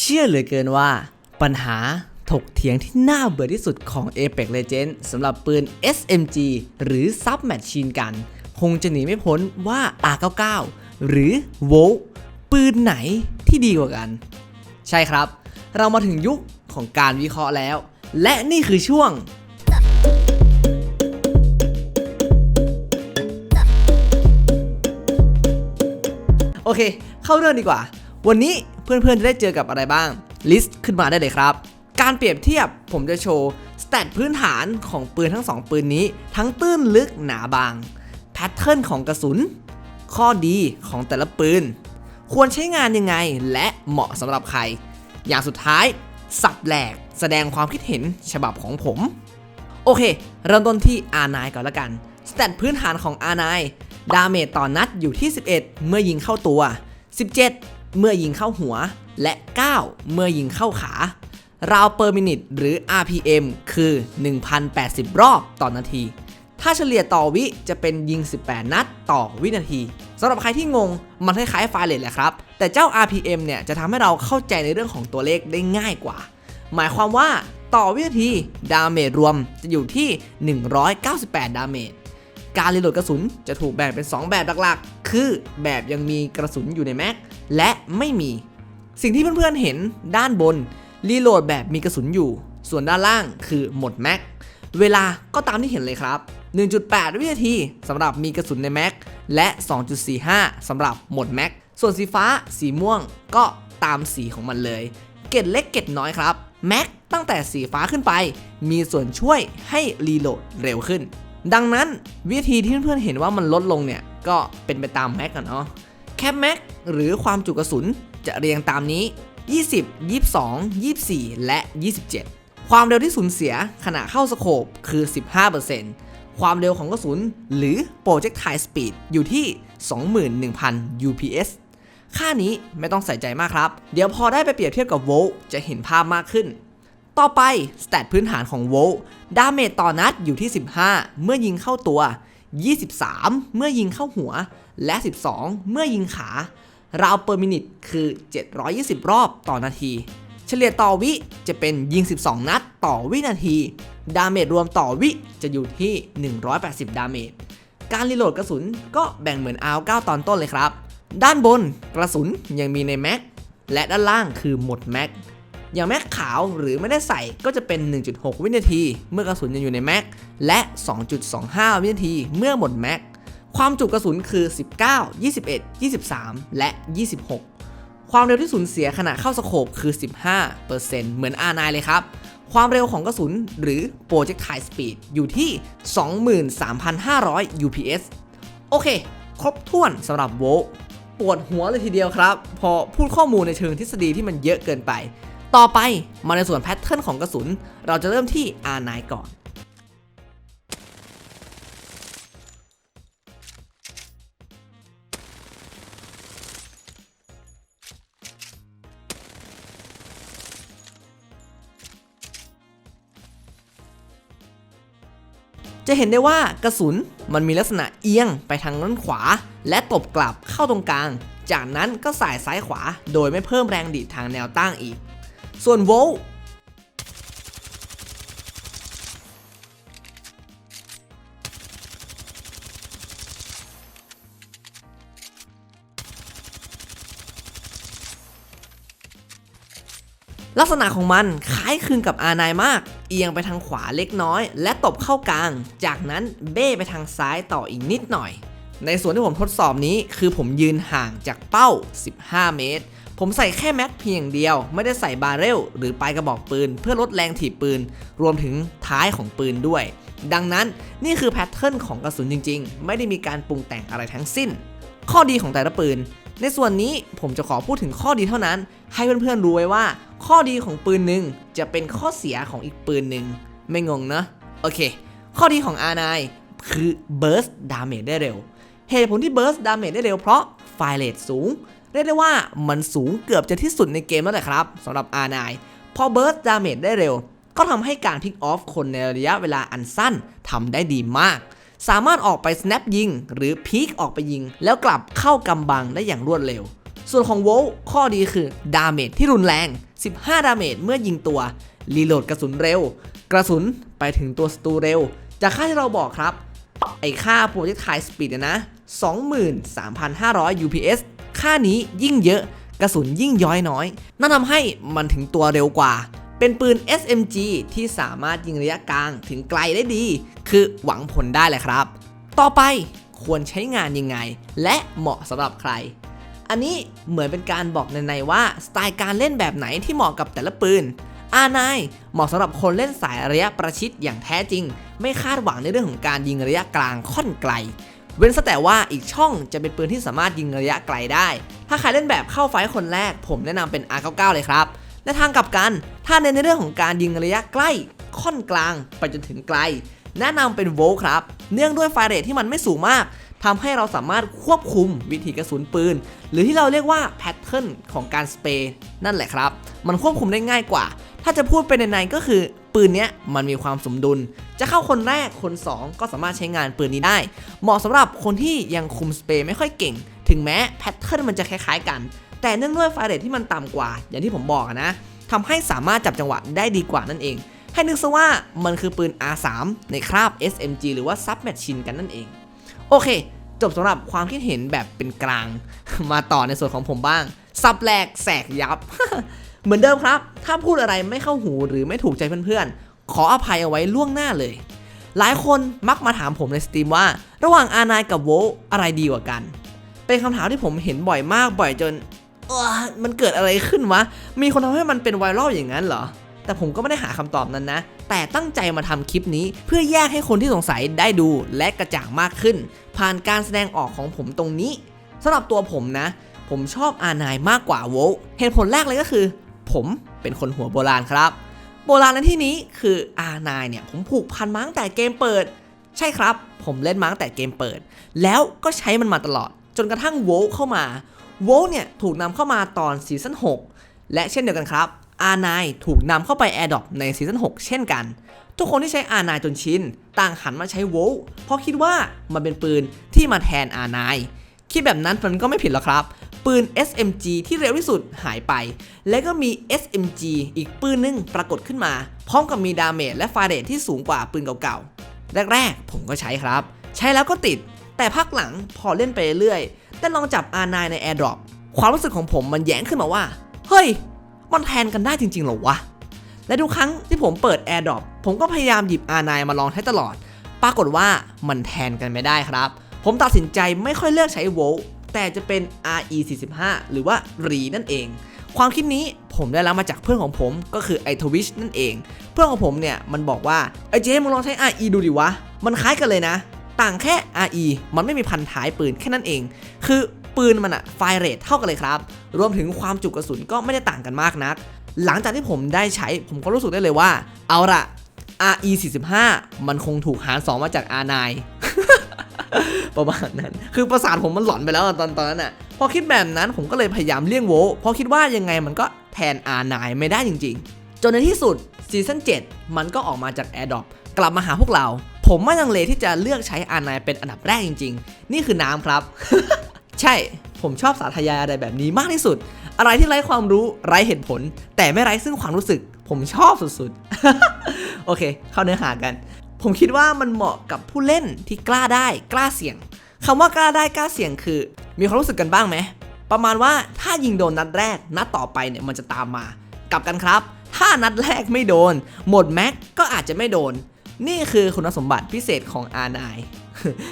เชื่อเหลือเกินว่าปัญหาถกเถียงที่น่าเบื่อที่สุดของ Apex Legends สำหรับปืน SMG หรือ Submachine Gun คงจะหนีไม่พ้นว่า R99 หรือ Vol ปืนไหนที่ดีกว่ากัน ใช่ครับ เรามาถึงยุคของการวิเคราะห์แล้ว และนี่คือช่วง โอเค เข้าเรื่องดีกว่า วันนี้ เพื่อนๆจะได้เจอกับอะไรบ้างลิสต์ขึ้นมาได้เลยครับ การเปรียบเทียบผมจะโชว์สแตทพื้นฐานของปืนทั้งสองปืนนี้ ทั้งตื้นลึกหนาบางแพทเทิร์นของกระสุน ข้อดีของแต่ละปืน ควรใช้งานยังไงและเหมาะสำหรับใคร อย่างสุดท้าย สับแหลกแสดงความคิดเห็นฉบับของผม โอเค เริ่มต้นที่ R9 ก่อนละกันสแตทพื้นฐานของ R9 ดาเมจต่อนัดอยู่ที่ 11 เมื่อยิงเข้าตัว 17 เมื่อยิงเข้าหัว และ 9 เมื่อยิงเข้าขาราวเปอร์มินิตหรือ RPM คือ 1,080 รอบต่อนาที ถ้าเฉลี่ยต่อวิจะเป็นยิง 18 นัดต่อวินาทีสำหรับใครที่งงมันคล้ายๆไฟล์เลทแหละครับ แต่เจ้า RPM เนี่ยจะทำให้เราเข้าใจในเรื่องของตัวเลขได้ง่ายกว่า หมายความว่าต่อวินาทีดาเมจรวมจะอยู่ที่ 198 ดาเมจการรีโหลดกระสุนจะถูกแบ่งเป็น 2 แบบหลักๆ คือแบบยังมีกระสุนอยู่ในแม็ก และไม่มี สิ่งที่เพื่อนๆเห็นด้านบนรีโหลดแบบมีกระสุนอยู่ ส่วนด้านล่างคือหมดแม็กเวลาก็ตามที่เห็นเลยครับ 1.8 วินาทีสำหรับมีกระสุนในแม็กและ 2.45สำหรับหมดแม็กส่วนสีฟ้าสีม่วงก็ตามสีของมันเลย เกร็ดเล็กเกร็ดน้อยครับแม็กตั้งแต่สีฟ้าขึ้นไป มีส่วนช่วยให้รีโหลดเร็วขึ้น ดังนั้นวิธีที่เพื่อนๆเห็นว่ามันลดลงเนี่ย ก็เป็นไปตามแม็กกันเนาะ แคปแม็กหรือความจุกระสุนจะเรียงตามนี้ 20 22 24 และ 27 ความเร็วที่สูญเสียขณะเข้าสโคปคือ 15%ความเร็วของกระสุนหรือ projectile speed อยู่ที่ 21,000 UPS ค่านี้ไม่ต้องใส่ใจมากครับ เดี๋ยวพอได้ไปเปรียบเทียบกับโวล์จะเห็นภาพมากขึ้น ต่อไปสแตทพื้นฐานของโวล์ดาเมจต่อนัดอยู่ที่ 15 เมื่อยิงเข้าตัว 23 เมื่อยิงเข้าหัว และ 12 เมื่อยิงขาราวเปอร์มินิตคือ 720 รอบต่อนาที เฉลี่ยต่อวิจะเป็นยิง 12 นัดต่อวินาที ดาเมจรวมต่อวิจะอยู่ที่ 180 ดาเมจ การรีโหลดกระสุนก็แบ่งเหมือน R9 ตอนต้นเลยครับ ด้านบนกระสุนยังมีในแม็ก และด้านล่างคือหมดแม็ก อย่างแม็กขาวหรือไม่ได้ใส่ก็จะเป็น 1.6 วินาที เมื่อกระสุนยังอยู่ในแม็ก และ 2.25 วินาที เมื่อหมดแม็ก ความจุกระสุนคือ 19 21 23 และ 26 ความเร็วที่สูญเสียขณะเข้าสโคปคือ 15%เหมือน R9 เลยครับ ความเร็วของกระสุนหรือ projectile speed อยู่ที่ 23,500 UPS โอเค ครบถ้วนสำหรับโวปวดหัวเลยทีเดียวครับ พอพูดข้อมูลในเชิงทฤษฎีที่มันเยอะเกินไป ต่อไปมาในส่วนแพทเทิร์นของกระสุน เราจะเริ่มที่ R9 ก่อน เห็นได้ว่ากระสุนมันมีลักษณะเอียงไปทางด้านขวา และตบกลับเข้าตรงกลาง จากนั้นก็สายซ้ายขวาโดยไม่เพิ่มแรงดีดทางแนวตั้งอีก ส่วนโวล ลักษณะของมันคล้ายคลึงกับ R9 มาก เอียงไปทางขวาเล็กน้อย และตบเข้ากลาง จากนั้นเบ้ไปทางซ้ายต่ออีกนิดหน่อย ในส่วนที่ผมทดสอบนี้คือผมยืนห่างจากเป้า 15 เมตร ผมใส่แค่แม็กเพียงเดียว ไม่ได้ใส่บาร์เรลหรือปลายกระบอกปืน เพื่อลดแรงถีบปืน รวมถึงท้ายของปืนด้วย ดังนั้นนี่คือแพทเทิร์นของกระสุนจริง ๆ ไม่ได้มีการปรุงแต่งอะไรทั้งสิ้น ข้อดีของแต่ละปืน ในส่วนนี้ผมจะขอพูดถึงข้อดีเท่านั้น ให้เพื่อนๆรู้ไว้ว่า ข้อดีของปืนหนึ่งจะเป็นข้อเสียของอีกปืนหนึ่งไม่งงนะโอเค ข้อดีของ R9 คือ burst damage ได้เร็ว เหตุผลที่ burst damage ได้เร็วเพราะไฟเรทสูง เรียกได้ว่ามันสูงเกือบจะที่สุดในเกมแล้วแหละครับสำหรับ R9 พอ burst damage ได้เร็ว ก็ทำให้การพิกออฟคนในระยะเวลาอันสั้นทำได้ดีมาก สามารถออกไป snap ยิง หรือพีคออกไปยิง แล้วกลับเข้ากำบังได้อย่างรวดเร็ว ส่วนของโวลข้อดีคือดาเมจที่รุนแรง 15 ดาเมจเมื่อยิงตัวรีโหลดกระสุนเร็ว กระสุนไปถึงตัวศัตรูเร็ว จากค่าที่เราบอกครับ ไอค่า projectile speed เนี่ยนะ 23,500 UPS ค่านี้ยิ่งเยอะกระสุนยิ่งย้อยน้อย นั่นทำให้มันถึงตัวเร็วกว่า เป็นปืน SMG ที่สามารถยิงระยะกลางถึงไกลได้ดี คือหวังผลได้เลยครับ ต่อไปควรใช้งานยังไง และเหมาะสำหรับใคร อันนี้เหมือนเป็นการบอกในๆว่าสไตล์การเล่นแบบไหนที่เหมาะกับแต่ละปืน R9 เหมาะสำหรับคนเล่นสายระยะประชิดอย่างแท้จริง ไม่คาดหวังในเรื่องของการยิงระยะกลางค่อนไกล เว้นแต่ว่าอีกช่องจะเป็นปืนที่สามารถยิงระยะไกลได้ ถ้าใครเล่นแบบเข้าไฟคนแรก ผมแนะนำเป็น R99 เลยครับ และทางกลับกัน ถ้าเน้นในเรื่องของการยิงระยะใกล้ ค่อนกลางไปจนถึงไกล แนะนำเป็นโวล์ครับ เนื่องด้วยไฟเรทที่มันไม่สูงมากทำให้เราสามารถควบคุมวิธีกระสุนปืน หรือที่เราเรียกว่าแพทเทิร์นของการสเปรย์นั่นแหละครับ มันควบคุมได้ง่ายกว่า ถ้าจะพูดไปในๆก็คือปืนเนี้ยมันมีความสมดุล จะเข้าคนแรกคน 2 ก็สามารถใช้งานปืนนี้ได้ เหมาะสำหรับคนที่ยังคุมสเปรย์ไม่ค่อยเก่ง ถึงแม้แพทเทิร์นมันจะคล้ายๆกัน แต่เนื่องด้วยไฟเรทที่มันต่ำกว่า อย่างที่ผมบอกนะทำให้สามารถจับจังหวะได้ดีกว่านั่นเอง ให้นึกซะว่ามันคือปืน R3 ในคราบ SMG หรือว่า Sub Machine กันนั่นเอง โอเค จบสำหรับความคิดเห็นแบบเป็นกลาง มาต่อในส่วนของผมบ้างสับแหลกแสกยับ เหมือนเดิมครับ ถ้าพูดอะไรไม่เข้าหูหรือไม่ถูกใจเพื่อนๆ ขออภัยเอาไว้ล่วงหน้าเลย หลายคนมักมาถามผมในสตรีมว่า ระหว่าง R9 กับ v o อะไรดีกว่ากัน เป็นคำถามที่ผมเห็นบ่อยมากบ่อยจนมันเกิดอะไรขึ้นวะ มีคนทำให้มันเป็นไวรัลอย่างนั้นเหรอ แต่ผมก็ไม่ได้หาคำตอบนั้นนะ แต่ตั้งใจมาทำคลิปนี้ เพื่อแยกให้คนที่สงสัยได้ดูและกระจ่างมากขึ้น ผ่านการแสดงออกของผมตรงนี้สำหรับตัวผมนะ ผมชอบอานายมากกว่าโวลเหตุผลแรกเลยก็คือ ผมเป็นคนหัวโบราณครับ โบราณในที่นี้คือ R9 เนี่ยผมผูกพันมาตั้งแต่เกมเปิด ใช่ครับ ผมเล่นมาตั้งแต่เกมเปิด แล้วก็ใช้มันมาตลอด จนกระทั่งโวลเข้ามา โวลเนี่ยถูกนำเข้ามาตอนซีซั่น6 และเช่นเดียวกันครับ R9 ถูกนำเข้าไป AirDrop ในซีซั่น6 เช่นกัน ทุกคนที่ใช้ R9 จนชินต่างหันมาใช้โวลเพราะคิดว่ามันเป็นปืนที่มาแทน R9 คิดแบบนั้นมันก็ไม่ผิดหรอกครับ ปืน SMG ที่เร็วที่สุดหายไป และก็มี SMG อีกปืนหนึงปรากฏขึ้นมา พร้อมกับมีดาเมจและไฟเรทที่สูงกว่าปืนเก่าๆ แรกๆ ผมก็ใช้ครับ ใช้แล้วก็ติด แต่พักหลังพอเล่นไปเรื่อยๆได้ลองจับ R9 ใน AirDrop ความรู้สึกของผมมันแย้งขึ้นมาว่า เฮ้ย มันแทนกันได้จริงๆหรอวะ และทุกครั้งที่ผมเปิด AirDrop ผมก็พยายามหยิบ R9 มาลองใช้ตลอด ปรากฏว่ามันแทนกันไม่ได้ครับ ผมตัดสินใจไม่ค่อยเลือกใช้ Volt แต่จะเป็น RE45 หรือว่า RE นั่นเอง ความคิดนี้ผมได้รับมาจากเพื่อนของผมก็คือไอทวิชนั่นเอง เพื่อนของผมเนี่ยมันบอกว่าไอเจมึงลองใช้ RE ดูดิวะ มันคล้ายกันเลยนะ ต่างแค่ RE มันไม่มีพันท้ายปืนแค่นั้นเอง คือปืนมันอะไฟเรทเท่ากันเลยครับ รวมถึงความจุกระสุนก็ไม่ได้ต่างกันมากนัก หลังจากที่ผมได้ใช้ผมก็รู้สึกได้เลยว่า เอาละ RE45 มันคงถูกหารสองมาจาก R9 ประมาณนั้น คือประสาทผมมันหลอนไปแล้วตอนตอนนั้นอะพอคิดแบบนั้นผมก็เลยพยายามเลี่ยงโวเพราะคิดว่ายังไงมันก็แทน R9 ไม่ได้จริง ๆ จนในที่สุดซีซั่น7มันก็ออกมาจาก AirDrop กลับมาหาพวกเรา ผมไม่ลังเลที่จะเลือกใช้ R9 เป็นอันดับแรกจริง ๆ นี่คือน้ำครับ ใช่ผมชอบสาธยายอะไรแบบนี้มากที่สุด อะไรที่ไร้ความรู้ไร้เหตุผล แต่ไม่ไร้ซึ่งความรู้สึก ผมชอบสุดๆ โอเค เข้าเนื้อหากัน ผมคิดว่ามันเหมาะกับผู้เล่นที่กล้าได้กล้าเสี่ยงคำว่ากล้าได้กล้าเสี่ยงคือ มีความรู้สึกกันบ้างไหมประมาณว่าถ้ายิงโดนนัดแรกนัดต่อไปเนี่ยมันจะตามมา กลับกันครับ ถ้านัดแรกไม่โดน หมดแม็กก็อาจจะไม่โดน นี่คือคุณสมบัติพิเศษของ R9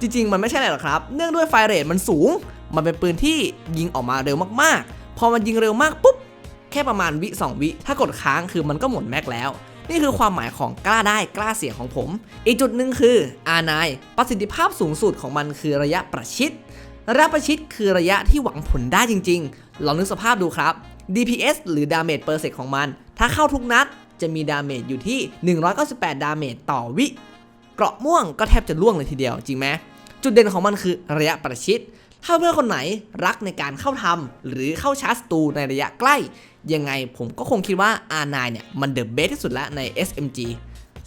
จริงๆ มันไม่ใช่อะไรหรอกครับ เนื่องด้วยไฟเรทมันสูง มันเป็นปืนที่ยิงออกมาเร็วมากๆ พอมันยิงเร็วมากปุ๊บ แค่ประมาณวิ 2 วิ ถ้ากดค้างคือมันก็หมดแม็กแล้ว นี่คือความหมายของกล้าได้กล้าเสี่ยงของผม อีกจุดหนึ่งคือ R9 ประสิทธิภาพสูงสุดของมันคือระยะประชิดระยะประชิดคือระยะที่หวังผลได้จริงๆ ลองนึกสภาพดูครับ DPS หรือ Damage per sec ของมัน ถ้าเข้าทุกนัด จะมีดาเมจอยู่ที่ 198 ดาเมจต่อวิเกราะม่วงก็แทบจะล่วงเลยทีเดียวจริงไหมจุดเด่นของมันคือระยะประชิด ถ้าเพื่อนคนไหนรักในการเข้าทำหรือเข้าชาร์จตูในระยะใกล้ ยังไงผมก็คงคิดว่า R9 เนี่ย มันเดอะเบสที่สุดแล้วใน SMG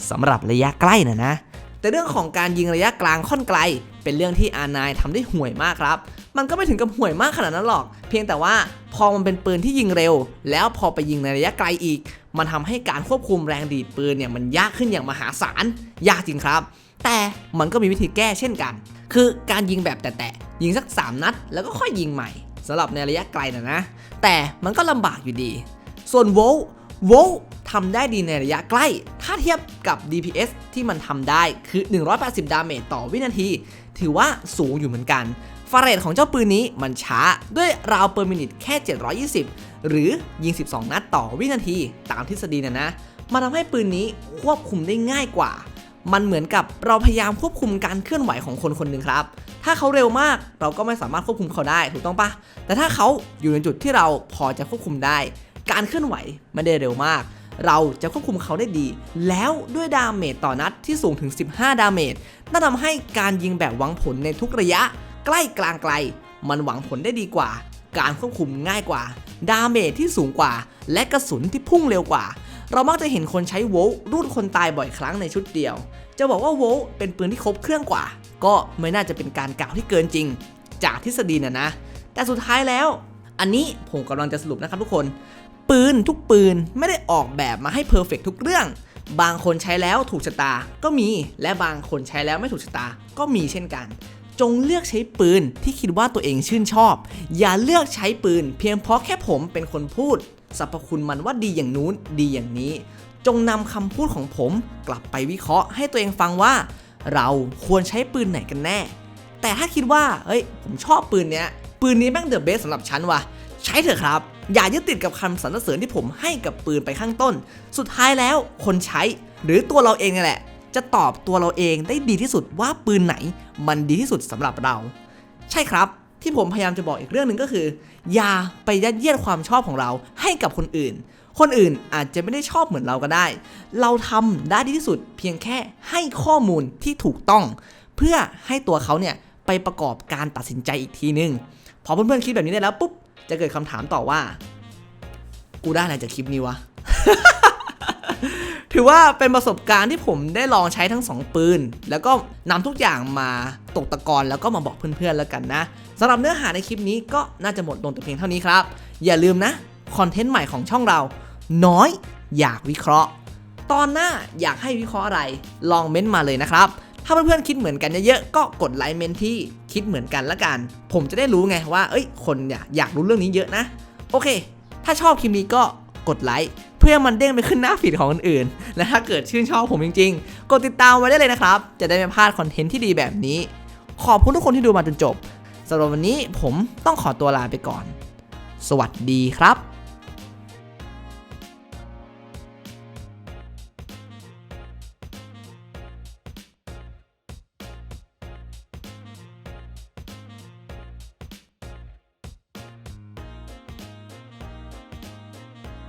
สำหรับระยะใกล้นะนะ แต่เรื่องของการยิงระยะกลางค่อนไกล เป็นเรื่องที่ R9 ทำได้ห่วยมากครับ มันก็ไม่ถึงกับห่วยมากขนาดนั้นหรอก เพียงแต่ว่าพอมันเป็นปืนที่ยิงเร็ว แล้วพอไปยิงในระยะไกลอีก มันทำให้การควบคุมแรงดีดปืนเนี่ยมันยากขึ้นอย่างมหาศาล ยากจริงครับ แต่มันก็มีวิธีแก้เช่นกัน คือการยิงแบบแตะๆยิงสัก 3 นัด แล้วก็ค่อยยิงใหม่สำหรับในระยะไกลนะนะ แต่มันก็ลำบากอยู่ดี ส่วนโวลโวลทำได้ดีในระยะใกล้ ถ้าเทียบกับ DPS ที่มันทำได้คือ 180 ดาเมจต่อวินาที ถือว่าสูงอยู่เหมือนกัน ฟาเรทของเจ้าปืนนี้มันช้าด้วยราวเปอร์มินิตแค่ 720 หรือยิง 12 นัดต่อวินาทีตามทฤษฎีนะนะมันทำให้ปืนนี้ควบคุมได้ง่ายกว่า มันเหมือนกับเราพยายามควบคุมการเคลื่อนไหวของคนคนหนึ่งครับ ถ้าเขาเร็วมากเราก็ไม่สามารถควบคุมเขาได้ถูกต้องปะแต่ถ้าเขาอยู่ในจุดที่เราพอจะควบคุมได้ การเคลื่อนไหวไม่ได้เร็วมาก เราจะควบคุมเขาได้ดี แล้วด้วยดาเมจต่อนัดที่สูงถึง 15 ดาเมจนั่นทำให้การยิงแบบหวังผลในทุกระยะ ใกล้กลางไกล มันหวังผลได้ดีกว่า การควบคุมง่ายกว่า ดาเมจที่สูงกว่า และกระสุนที่พุ่งเร็วกว่า เรามักจะเห็นคนใช้โวล์รูดคนตายบ่อยครั้งในชุดเดียว จะบอกว่าโวล์เป็นปืนที่ครบเครื่องกว่า ก็ไม่น่าจะเป็นการกล่าวที่เกินจริง จากทฤษฎีน่ะนะ แต่สุดท้ายแล้ว อันนี้ผมกำลังจะสรุปนะครับทุกคน ปืนทุกปืนไม่ได้ออกแบบมาให้เพอร์เฟกทุกเรื่องบางคนใช้แล้วถูกชะตาก็มี และบางคนใช้แล้วไม่ถูกชะตาก็มีเช่นกัน จงเลือกใช้ปืนที่คิดว่าตัวเองชื่นชอบ อย่าเลือกใช้ปืน เพียงเพราะแค่ผมเป็นคนพูดสรรพคุณมันว่าดีอย่างนู้นดีอย่างนี้ จงนำคำพูดของผมกลับไปวิเคราะห์ให้ตัวเองฟังว่า เราควรใช้ปืนไหนกันแน่ แต่ถ้าคิดว่าเฮ้ยผมชอบปืนเนี้ยปืนนี้แม่งเดอะเบสสำหรับฉันว่ะใช้เถอะครับ อย่ายึดติดกับคำสรรเสริญที่ผมให้กับปืนไปข้างต้น สุดท้ายแล้วคนใช้หรือตัวเราเองนี่แหละ จะตอบตัวเราเองได้ดีที่สุดว่าปืนไหน มันดีที่สุดสำหรับเรา ใช่ครับ ที่ผมพยายามจะบอกอีกเรื่องหนึ่งก็คือ อย่าไปยัดเยียดความชอบของเราให้กับคนอื่น คนอื่นอาจจะไม่ได้ชอบเหมือนเราก็ได้ เราทำได้ดีที่สุดเพียงแค่ให้ข้อมูลที่ถูกต้อง เพื่อให้ตัวเขาเนี่ยไปประกอบการตัดสินใจอีกทีนึงพอเพื่อนๆคิดแบบนี้ได้แล้วปุ๊บจะเกิดคำถามต่อว่า กูได้อะไรจากคลิปนี้วะ ถือว่าเป็นประสบการณ์ที่ผมได้ลองใช้ทั้งสองปืน แล้วก็นำทุกอย่างมาตกตะกอนแล้วก็มาบอกเพื่อนๆแล้วกันนะสำหรับเนื้อหาในคลิปนี้ก็น่าจะหมดลงแต่เพียงเท่านี้ครับ อย่าลืมนะคอนเทนต์ใหม่ของช่องเรา น้อยอยากวิเคราะห์ ตอนหน้าอยากให้วิเคราะห์อะไร ลองเม้นต์มาเลยนะครับ ถ้าเพื่อนๆคิดเหมือนกันเยอะๆก็กดไลค์เมนที่คิดเหมือนกันละกัน ผมจะได้รู้ไงว่า เอ้ยคนอยากรู้เรื่องนี้เยอะนะ โอเค ถ้าชอบคลิปนี้ก็กดไลค์ เพื่อมันเด้งไปขึ้นหน้าฟีดของคนอื่น และถ้าเกิดชื่นชอบผมจริงๆ กดติดตามไว้ได้เลยนะครับ จะได้ไม่พลาดคอนเทนต์ที่ดีแบบนี้ ขอบคุณทุกคนที่ดูมาจนจบสำหรับวันนี้ผมต้องขอตัวลาไปก่อน สวัสดีครับ